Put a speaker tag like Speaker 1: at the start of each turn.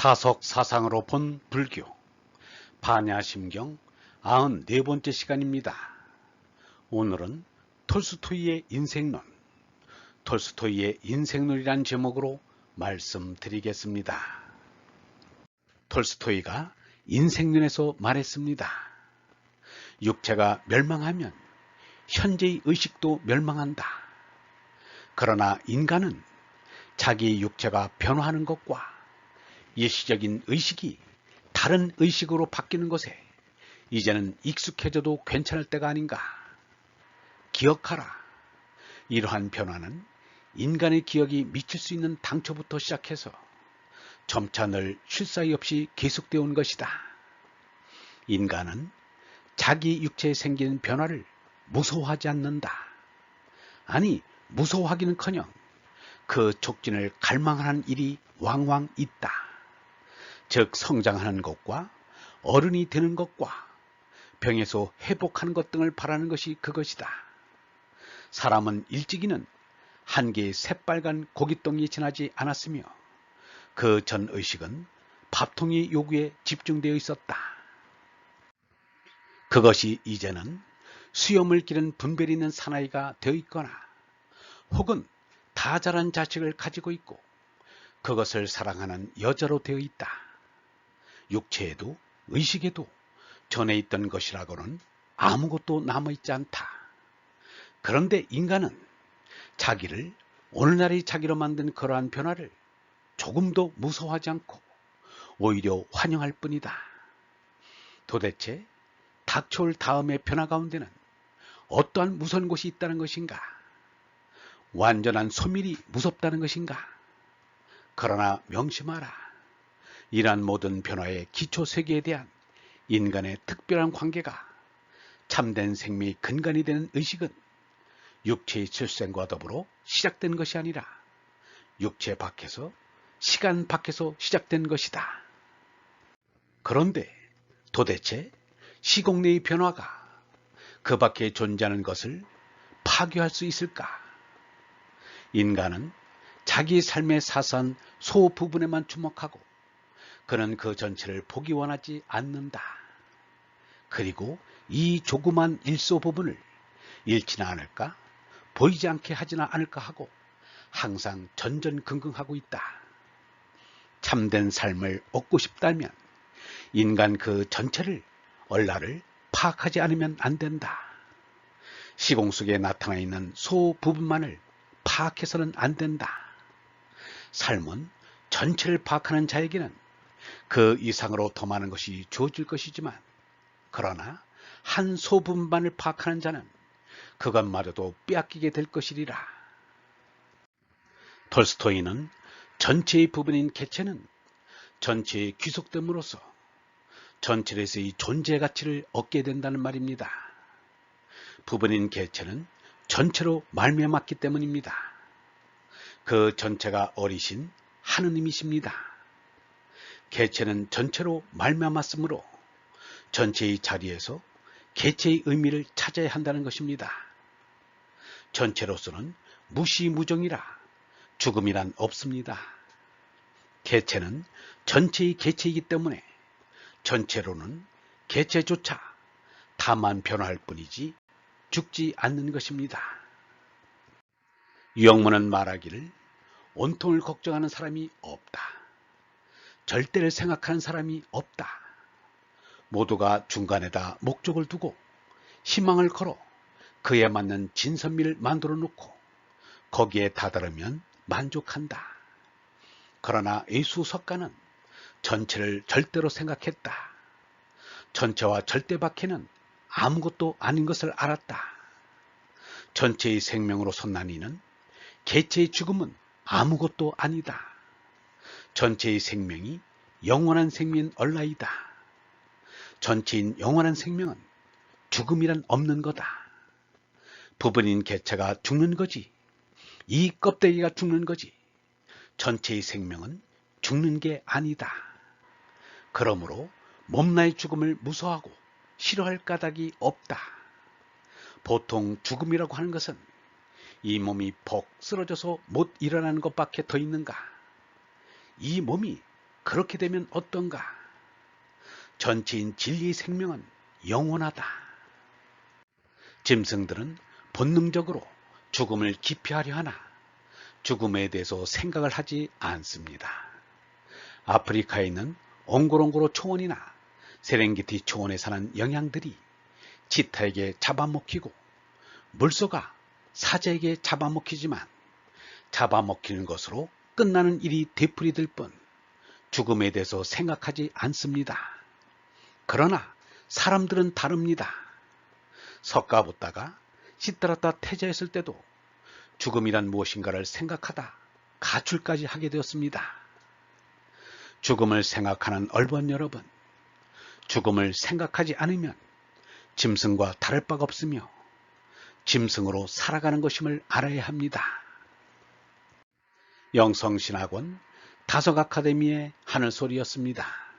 Speaker 1: 타석 사상으로 본 불교 반야심경 94번째 시간입니다. 오늘은 톨스토이의 인생론 톨스토이의 인생론이란 제목으로 말씀드리겠습니다. 톨스토이가 인생론에서 말했습니다. 육체가 멸망하면 현재의 의식도 멸망한다. 그러나 인간은 자기 육체가 변화하는 것과 일시적인 의식이 다른 의식으로 바뀌는 것에 이제는 익숙해져도 괜찮을 때가 아닌가. 기억하라. 이러한 변화는 인간의 기억이 미칠 수 있는 당초부터 시작해서 점차 늘 쉴 사이 없이 계속되어 온 것이다. 인간은 자기 육체에 생기는 변화를 무서워하지 않는다. 아니, 무서워하기는커녕 그 촉진을 갈망하는 일이 왕왕 있다. 즉 성장하는 것과 어른이 되는 것과 병에서 회복하는 것 등을 바라는 것이 그것이다. 사람은 일찍이는 한 개의 새빨간 고깃덩이 지나지 않았으며 그 전 의식은 밥통의 요구에 집중되어 있었다. 그것이 이제는 수염을 기른 분별이 있는 사나이가 되어 있거나 혹은 다 자란 자식을 가지고 있고 그것을 사랑하는 여자로 되어 있다. 육체에도 의식에도 전에 있던 것이라고는 아무것도 남아있지 않다. 그런데 인간은 자기를 오늘날의 자기로 만든 그러한 변화를 조금도 무서워하지 않고 오히려 환영할 뿐이다. 도대체 닥쳐올 다음의 변화 가운데는 어떠한 무서운 것이 있다는 것인가? 완전한 소멸이 무섭다는 것인가? 그러나 명심하라. 이러한 모든 변화의 기초 세계에 대한 인간의 특별한 관계가 참된 생명의 근간이 되는 의식은 육체의 출생과 더불어 시작된 것이 아니라 육체 밖에서 시간 밖에서 시작된 것이다. 그런데 도대체 시공 내의 변화가 그 밖에 존재하는 것을 파괴할 수 있을까? 인간은 자기 삶의 사선 소 부분에만 주목하고 그는 그 전체를 보기 원하지 않는다. 그리고 이 조그만 일소 부분을 잃지는 않을까? 보이지 않게 하지는 않을까 하고 항상 전전긍긍하고 있다. 참된 삶을 얻고 싶다면 인간 그 전체를 얼라를 파악하지 않으면 안 된다. 시공 속에 나타나 있는 소 부분만을 파악해서는 안 된다. 삶은 전체를 파악하는 자에게는 그 이상으로 더 많은 것이 주어질 것이지만 그러나 한 소분만을 파악하는 자는 그것마저도 빼앗기게 될 것이리라. 톨스토이는 전체의 부분인 개체는 전체에 귀속됨으로써 전체에서의 존재 가치를 얻게 된다는 말입니다. 부분인 개체는 전체로 말미암았기 때문입니다. 그 전체가 어리신 하느님이십니다. 개체는 전체로 말미암았으므로 전체의 자리에서 개체의 의미를 찾아야 한다는 것입니다. 전체로서는 무시무정이라 죽음이란 없습니다. 개체는 전체의 개체이기 때문에 전체로는 개체조차 다만 변화할 뿐이지 죽지 않는 것입니다. 유영문은 말하기를 온통을 걱정하는 사람이 없다. 절대를 생각하는 사람이 없다. 모두가 중간에다 목적을 두고 희망을 걸어 그에 맞는 진선미를 만들어 놓고 거기에 다다르면 만족한다. 그러나 예수 석가는 전체를 절대로 생각했다. 전체와 절대 밖에는 아무것도 아닌 것을 알았다. 전체의 생명으로 선나니는 개체의 죽음은 아무것도 아니다. 전체의 생명이 영원한 생명인 얼라이다. 전체인 영원한 생명은 죽음이란 없는 거다. 부분인 개체가 죽는 거지. 이 껍데기가 죽는 거지. 전체의 생명은 죽는 게 아니다. 그러므로 몸나의 죽음을 무서워하고 싫어할 까닭이 없다. 보통 죽음이라고 하는 것은 이 몸이 벅 쓰러져서 못 일어나는 것밖에 더 있는가? 이 몸이 그렇게 되면 어떤가? 전체인 진리의 생명은 영원하다. 짐승들은 본능적으로 죽음을 기피하려 하나 죽음에 대해서 생각을 하지 않습니다. 아프리카에 있는 옹고롱고로 초원이나 세렝게티 초원에 사는 영양들이 치타에게 잡아먹히고 물소가 사자에게 잡아먹히지만 잡아먹히는 것으로 끝나는 일이 되풀이될 뿐 죽음에 대해서 생각하지 않습니다. 그러나 사람들은 다릅니다. 석가붓다가 시드라타 태자했을 때도 죽음이란 무엇인가를 생각하다 가출까지 하게 되었습니다. 죽음을 생각하는 얼번 여러분, 죽음을 생각하지 않으면 짐승과 다를 바가 없으며 짐승으로 살아가는 것임을 알아야 합니다. 영성신학원 다석 아카데미의 하늘소리였습니다.